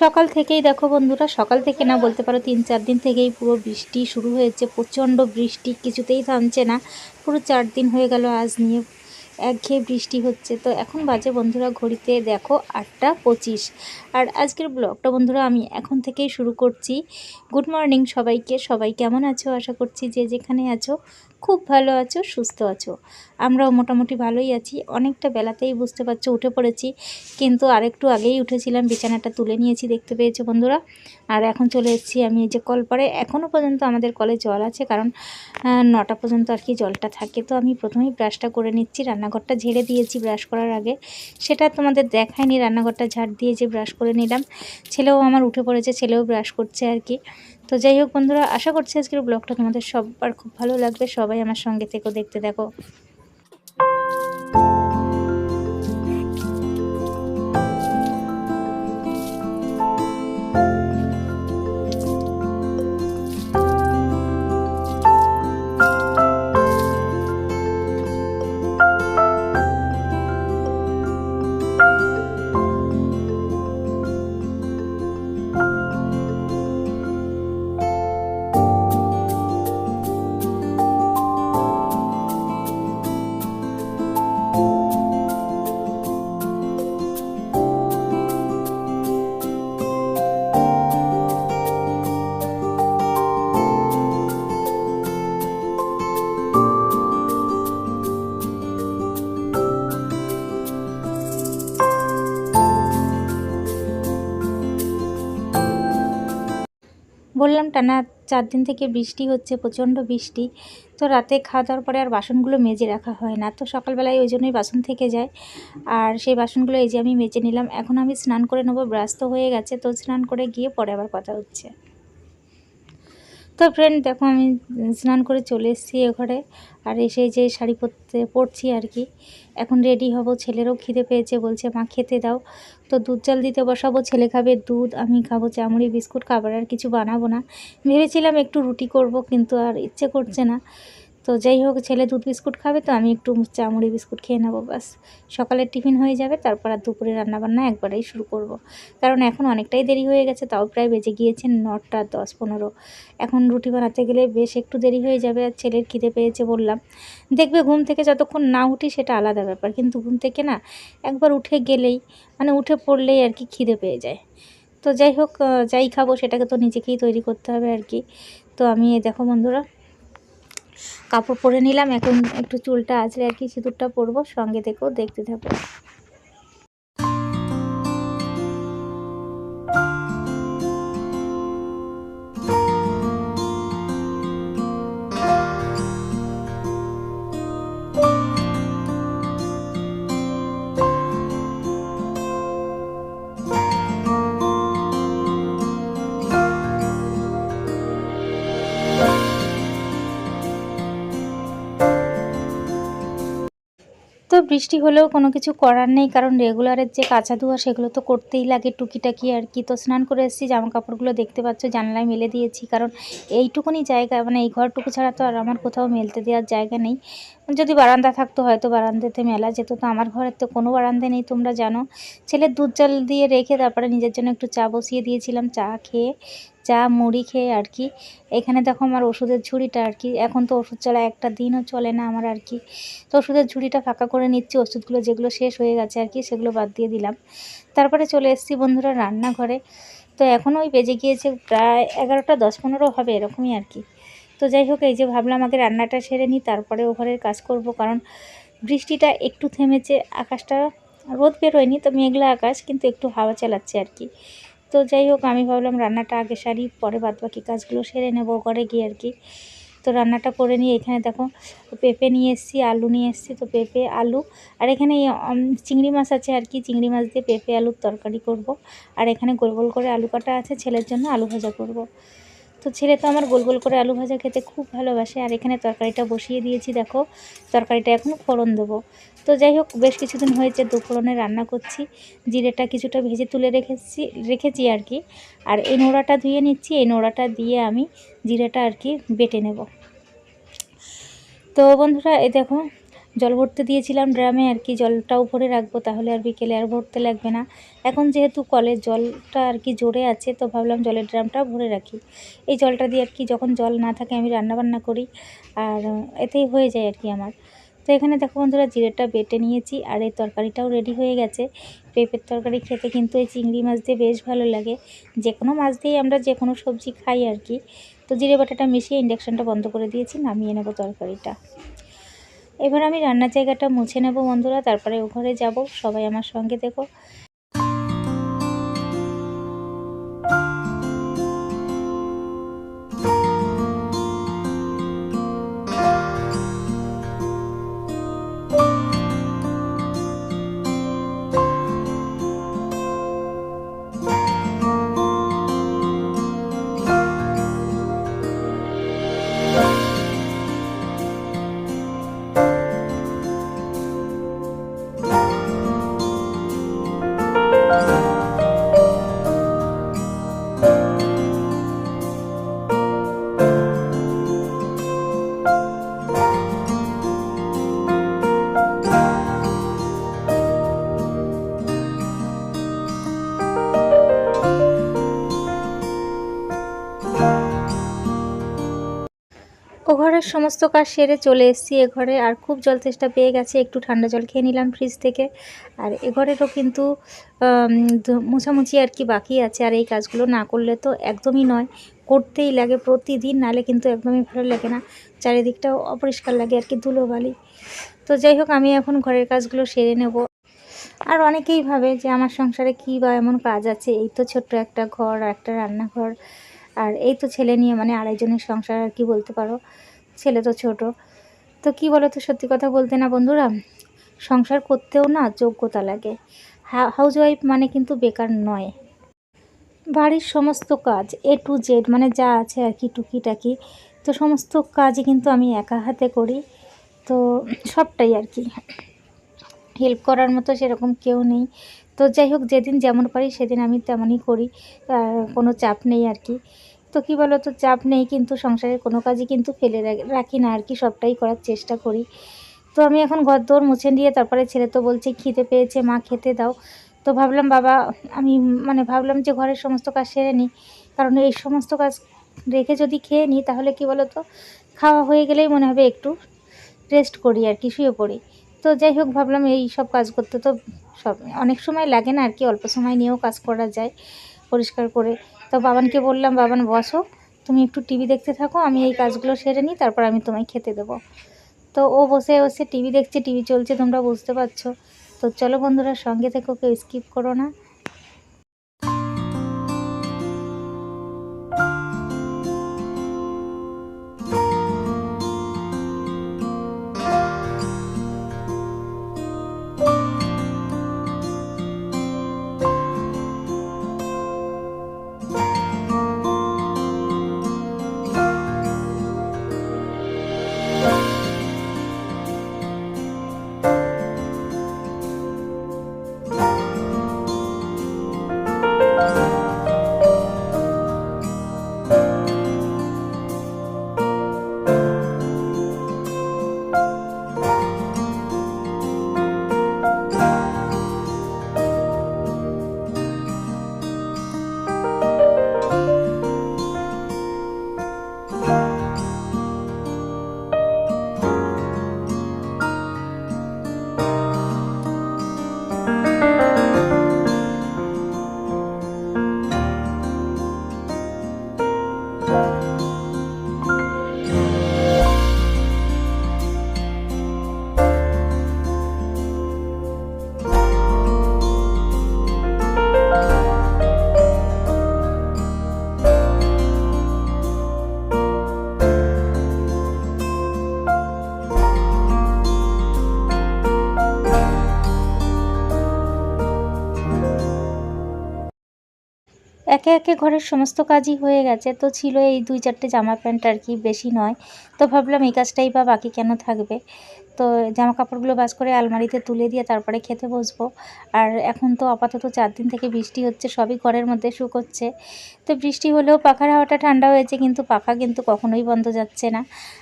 সকাল থেকেই দেখো বন্ধুরা, সকাল থেকে না বলতে পারো তিন চার দিন থেকেই পুরো বৃষ্টি শুরু হয়েছে, প্রচণ্ড বৃষ্টি, কিছুতেই থামছে না। পুরো চার দিন হয়ে গেল আজ নিয়ে একঘেয়ে বৃষ্টি হচ্ছে। তো এখন বাজে বন্ধুরা, ঘড়িতে দেখো আটটা পঁচিশ। আর আজকের ব্লগটা বন্ধুরা আমি এখন থেকেই শুরু করছি। গুড মর্নিং সবাইকে, সবাই কেমন আছো? আশা করছি যে যেখানে আছো খুব ভালো আছো, সুস্থ আছো? আমরাও মোটামুটি ভালোই আছি। অনেকটা বেলাতেই বুঝতে পারছ উঠে পড়েছি, কিন্তু আরেকটু আগেই উঠেছিলাম, বিছানাটা তুলে নিয়েছি, দেখতে পেয়েছ বন্ধুরা। আর এখন চলে এসেছি আমি এই যে কল পাড়ে এখনও পর্যন্ত আমাদের কলে জল আছে, কারণ নটা পর্যন্ত আর কি জলটা থাকে। তো আমি প্রথমেই ব্রাশটা করে নিচ্ছি, রান্নাঘরটা ঝেড়ে দিয়েছি ব্রাশ করার আগে। সেটা তোমাদের দেখায়নি, রান্নাঘরটা ঝাড় দিয়ে যে ব্রাশ করে নিলাম। ছেলেও আমার উঠে পড়েছে, ছেলেও ব্রাশ করছে আর কি। তো যাই হোক বন্ধুরা, আশা করছি আজকের ব্লগটা তোমাদের সবার খুব ভালো লাগবে। সবাই আমার সঙ্গে থেকেও দেখতে দেখো বললাম, টানা চার দিন থেকে বৃষ্টি হচ্ছে, প্রচণ্ড বৃষ্টি। তো রাতে খাওয়া দাওয়ার পরে আর বাসনগুলো মেজে রাখা হয় না। তো সকালবেলায় ওই জন্যই বাসন থেকে যায়। আর সেই বাসনগুলো এই যে আমি মেজে নিলাম, এখন আমি স্নান করে নেব ব্রাস্ত হয়ে গেছে। তো স্নান করে গিয়ে পরে আবার কথা হচ্ছে। তো ফ্রেন্ড দেখো আমি স্নান করে চলে এসেছি এ ঘরে। আর এসে যে শাড়ি পরতে, পরছি আর কি। এখন রেডি হব, ছেলেরও খিদে পেয়েছে, বলছে, মা, খেতে দাও। তো দুধ জল দিতে বসাবো, ছেলে খাবে দুধ, আমি খাব চামড়ি, বিস্কুট, খাবার, আর কিছু বানাবো না। ভেবেছিলাম একটু রুটি করব, কিন্তু আর ইচ্ছে করছে না। তো যাই হোক, ছেলে দুধ বিস্কুট খাবে তো আমি একটু চামড়ি বিস্কুট খেয়ে নেব বাস সকালের টিফিন হয়ে যাবে, তারপর আর দুপুরে রান্নাবান্না একবারেই শুরু করব। কারণ এখন অনেকটাই দেরি হয়ে গেছে, তাও প্রায় বেজে গিয়েছে নটা দশ পনেরো। এখন রুটি বানাতে গেলে বেশ একটু দেরি হয়ে যাবে, আর ছেলের খিদে পেয়েছে বললাম। দেখবে ঘুম থেকে যতক্ষণ না উঠি সেটা আলাদা ব্যাপার, কিন্তু ঘুম থেকে না একবার উঠে গেলেই মানে উঠে পড়লেই আর কি খিদে পেয়ে যায়। তো যাই হোক যাই খাব সেটাকে তো নিজেকেই তৈরি করতে হবে আর কি। তো আমি, দেখো বন্ধুরা কাপড় পরে নিলাম, এখন একটু চুলটা আছে আর কি সিঁদুরটা পরবো, সঙ্গে থেকেও দেখতে থাকব। বৃষ্টি হলেও কোনো কিছু করার নেই, কারণ রেগুলারের যে কাঁচা ধোয়া সেগুলো তো করতেই লাগে টুকিটাকি আর কি। তো স্নান করে এসেছি জামা কাপড়গুলো দেখতে পাচ্ছ, জানলায় মেলে দিয়েছি, কারণ এইটুকুনি জায়গা মানে এই ঘরটুকু ছাড়া তো আর আমার কোথাও মেলতে দেওয়ার জায়গা নেই। যদি বারান্দা থাকতো, হয়তো বারান্দাতে মেলা যেত, তো আমার ঘরের তো কোনো বারান্দা নেই, তোমরা জানো। ছেলের দুধ জল দিয়ে রেখে তারপরে নিজের জন্য একটু চা বসিয়ে দিয়েছিলাম, চা খেয়ে চা, মুড়ি খেয়ে আর কি। এখানে দেখো আমার ওষুধের ঝুড়িটা আর কি। এখন তো ওষুধ চলা একটা দিনও চলে না আমার আর কি। তো ওষুধের ঝুড়িটা ফাঁকা করে নিচ্ছি, ওষুধগুলো যেগুলো শেষ হয়ে গেছে আর কি, সেগুলো বাদ দিয়ে দিলাম। তারপরে চলে এসেছি বন্ধুরা রান্নাঘরে। তো এখন ওই বেজে গিয়েছে প্রায় এগারোটা, দশ পনেরো হবে এরকমই আর কি। তো যাই হোক, এই যে ভাবলাম আগে রান্নাটা সেরে নিই, তারপরে ও ঘরের কাজ করব। কারণ বৃষ্টিটা একটু থেমেছে, আকাশটা রোদ বেরোয়নি, তো মেঘলা আকাশ, কিন্তু একটু হাওয়া চালাচ্ছে আর কি। তো যাই হোক, আমি ভাবলাম রান্নাটা আগে সারি, পরে বাদ বাকি কাজগুলো সেরে নেব ঘরে গিয়ে আর কি। তো রান্নাটা করে নিয়ে এখানে দেখো, পেঁপে নিয়ে এসেছি, আলু নিয়ে এসেছি, তো পেঁপে, আলু। আর এখানে চিংড়ি মাছ আছে আর কি, চিংড়ি মাছ দিয়ে পেঁপে, আলুর তরকারি করব। আর এখানে গোল গোল করে আলু কাটা আছে, ছেলের জন্য আলু ভাজা করব। তো ছেলে তো আমার গোল গোল করে আলু ভাজা খেতে খুব ভালোবাসে। আর এখানে তরকারিটা বসিয়ে দিয়েছি, দেখো। তরকারিটা এখন ফোড়ন দেবো। তো যাই হোক, বেশ কিছুদিন হয়েছে দুপুরনে রান্না করছি। জিরেটা কিছুটা ভেজে তুলে রেখেছি রেখেছি আর কি। আর এই নোড়াটা ধুয়ে নিচ্ছি, এই নোড়াটা দিয়ে আমি জিরেটা আর কি বেটে নেব। তো বন্ধুরা, এই দেখো জল ভরতে দিয়েছিলাম ড্রামে আর কি, জলটাও ভরে রাখব তাহলে আর বিকেলে আর ভরতে লাগবে না। এখন যেহেতু কলের জলটা আর কি জোরে আছে, তো ভাবলাম জলের ড্রামটা ভরে রাখি। এই জলটা দিয়ে আর কি যখন জল না থাকে আমি রান্নাবান্না করি আর এতেই হয়ে যায় আর কি আমার। তো এখানে দেখো বন্ধুরা, জিরেটা বেটে নিয়েছি আর এই তরকারিটাও রেডি হয়ে গেছে। পেঁপের তরকারি খেতে কিন্তু এই চিংড়ি মাছ দিয়ে বেশ ভালো লাগে। যে কোনো মাছ দিয়েই আমরা যে কোনো সবজি খাই আর কি। তো জিরে বাটাটা মিশিয়ে ইন্ডাকশানটা বন্ধ করে দিয়েছি, নামিয়ে নেব তরকারিটা। এবার আমি রান্নার জায়গাটা মুছে নেব বন্ধুরা, তারপরে ও ঘরে যাব। সবাই আমার সঙ্গে দেখো। সমস্ত কাজ সেরে চলে এসেছি এ ঘরে। আর খুব জল তেষ্টা পেয়ে গেছে। একটু ঠান্ডা জল খেয়ে নিলাম ফ্রিজ থেকে। আর এ ঘরেরও কিন্তু মোছামুছি আর কি বাকি আছে। আর এই কাজগুলো না করলে তো একদমই নয়। করতেই লাগে প্রতিদিন, নালে কিন্তু একদমই ভালো লাগে না। চারিদিকটাও অপরিষ্কার লাগে আর কি ধুলোবালি। তো যাই হোক, আমি এখন ঘরের কাজগুলো সেরে নেব। আর অনেকেই ভাবে যে আমার সংসারে কী বা এমন কাজ আছে। এই তো ছোট্ট একটা ঘর, আর একটা রান্নাঘর। আর এই তো ছেলে নিয়ে মানে আড়াইজনের সংসার আর কি বলতে পারো। ছেলে তো ছোট। তো কি বলো তো সত্যি কথা বলতে না বন্ধুরা, সংসার করতেও না যোগ্যতা লাগে। হাউস ওয়াইফ মানে কিন্তু বেকার নয়। বাড়ির সমস্ত কাজ এ টু জেড মানে যা আছে আর কি, টুকিটাকি, তো সমস্ত কাজই কিন্তু আমি একা হাতে করি। তো সবটাই আর কি। হেল্প করার মতো সেরকম কেউ নেই। তো যাই হোক, যেদিন যেমন পারি সেদিন আমি তেমনই করি। কোনো চাপ নেই আর কি। তো কী বলো তো চাপ নেই কিন্তু সংসারের কোনো কাজই কিন্তু ফেলে রাখি না, আর কি সবটাই করার চেষ্টা করি। তো আমি এখন ঘর দৌড় মুছে দিয়ে তারপরে ছেলে তো বলছে খিদে পেয়েছে, মা খেতে দাও। তো ভাবলাম, বাবা, আমি মানে ভাবলাম যে ঘরের সমস্ত কাজ সেরে নিই। কারণ এই সমস্ত কাজ রেখে যদি খেয়ে নিই, তাহলে কি বলো তো খাওয়া হয়ে গেলেই মনে হবে একটু রেস্ট করি আর কি, শুয়ে পড়ি। তো যাই হোক, ভাবলাম এই সব কাজ করতে তো সব, অনেক সময় লাগে না আর কি, অল্প সময় নিয়েও কাজ করা যায় পরিষ্কার করে। তো বাবানকে বললাম, বাবান, বসো। তুমি একটু টিভি দেখতে থাকো, আমি এই কাজগুলো সেরে নিই, তারপর আমি তোমায় খেতে দেবো। তো ও বসে বসে টিভি দেখছে, টিভি চলছে, তোমরা বুঝতে পারছ। তো চলো বন্ধুরা, সঙ্গে থেকে ওকে স্কিপ করো না। একে একে ঘরের সমস্ত কাজই হয়ে গেছে। তো ছিল এই দুই চারটে জামা প্যান্ট আর কি, বেশি নয়। তো ভাবলাম এই কাজটাই বা বাকি কেন থাকবে? তো জামা কাপড়গুলো বাস করে আলমারিতে তুলে দিয়ে তারপরে খেতে বসবো। আর এখন তো আপাতত চার দিন থেকে বৃষ্টি হচ্ছে, সবই ঘরের মধ্যে শুকোচ্ছে তো বৃষ্টি হলেও পাখার হাওয়াটা ঠান্ডা হয়েছে, কিন্তু পাখা কিন্তু কখনোই বন্ধ যাচ্ছে না।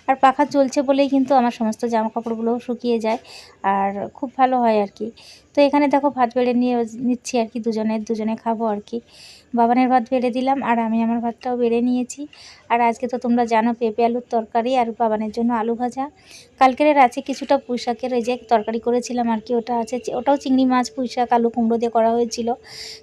আর পাখা চলছে বলেই কিন্তু আমার সমস্ত জামা কাপড়গুলোও শুকিয়ে যায়, আর খুব ভালো হয় আর কি। তো এখানে দেখো ভাত বেড়ে নিয়ে নিচ্ছি আর কি দুজনের দুজনে খাব আর কি। বাবানের ভাত বেড়ে দিলাম, আর আমি আমার ভাতটাও বেড়ে নিয়েছি। আর আজকে তো তোমরা জানো পেঁপে আলুর তরকারি আর বাবানের জন্য আলু ভাজা। কালকের আছে কিছুটা পুঁই শাকের ওই যে তরকারি করেছিলাম আর কি, ওটা আছে ওটাও চিংড়ি মাছ পুঁই শাক আলু, কুমড়ো দিয়ে করা হয়েছিল।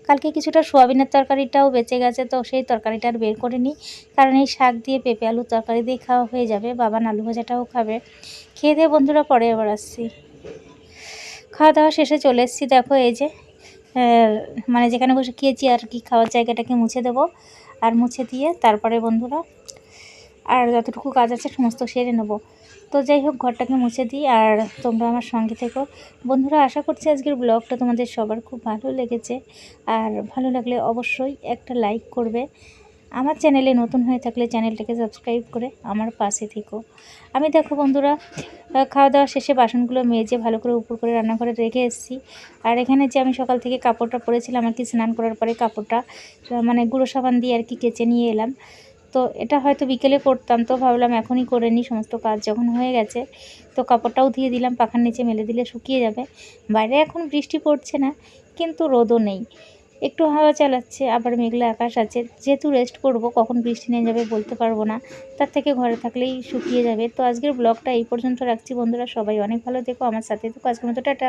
কালকে কিছুটা সোয়াবিনের তরকারিটাও বেঁচে গেছে, তো সেই তরকারিটা আর বের করে নিই কারণ এই শাক দিয়ে পেঁপে আলুর তরকারি দিয়ে খাওয়া হয়ে যাবে বাবান আলু ভাজাটাও খাবে। খেয়ে দিয়ে বন্ধুরা পরে আবার আসছি। খাওয়া দাওয়া শেষে চলে এসেছি, দেখো এই যে মানে যেখানে বসে খেয়েছি আর কি খাওয়ার জায়গাটাকে মুছে দেবো। আর মুছে দিয়ে তারপরে বন্ধুরা, আর যতটুকু কাজ আছে সমস্ত সেরে নেব। তো যাই হোক, ঘরটাকে মুছে দিই আর তোমরা আমার সঙ্গে থেকো। বন্ধুরা, আশা করছি আজকের ব্লগটা তোমাদের সবার খুব ভালো লেগেছে। আর ভালো লাগলে অবশ্যই একটা লাইক করবে। আমার চ্যানেলে নতুন হয়ে থাকলে চ্যানেলটাকে সাবস্ক্রাইব করে আমার পাশে থেকো। আমি দেখো বন্ধুরা খাওয়া দাওয়া শেষে বাসনগুলো মেজে ভালো করে উপর করে রান্নাঘরে রেখে এসেছি। আর এখানে যে আমি সকাল থেকে কাপড়টা পরেছিলাম আর কি, স্নান করার পরে কাপড়টা মানে গুঁড়ো সাবান দিয়ে আর কি কেচে নিয়ে এলাম। তো এটা হয়তো বিকেলে করতাম, তো ভাবলাম এখনই করে নিই, সমস্ত কাজ যখন হয়ে গেছে। তো কাপড়টাও দিয়ে দিলাম, পাখার নিচে মেলে দিলে শুকিয়ে যাবে। বাইরে এখন বৃষ্টি পড়ছে না, কিন্তু রোদও নেই। একটু হাওয়া চালাচ্ছে, আবার মেঘলা আকাশ আছে। যেহেতু রেস্ট করব, কখন বৃষ্টি নিয়ে যাবে বলতে পারব না। তার থেকে ঘরে থাকলেই শুকিয়ে যাবে। তো আজকের ব্লগটা এই পর্যন্ত রাখছি বন্ধুরা। সবাই অনেক ভালো দেখো আমার সাথে তো আজকের মতো টাটা।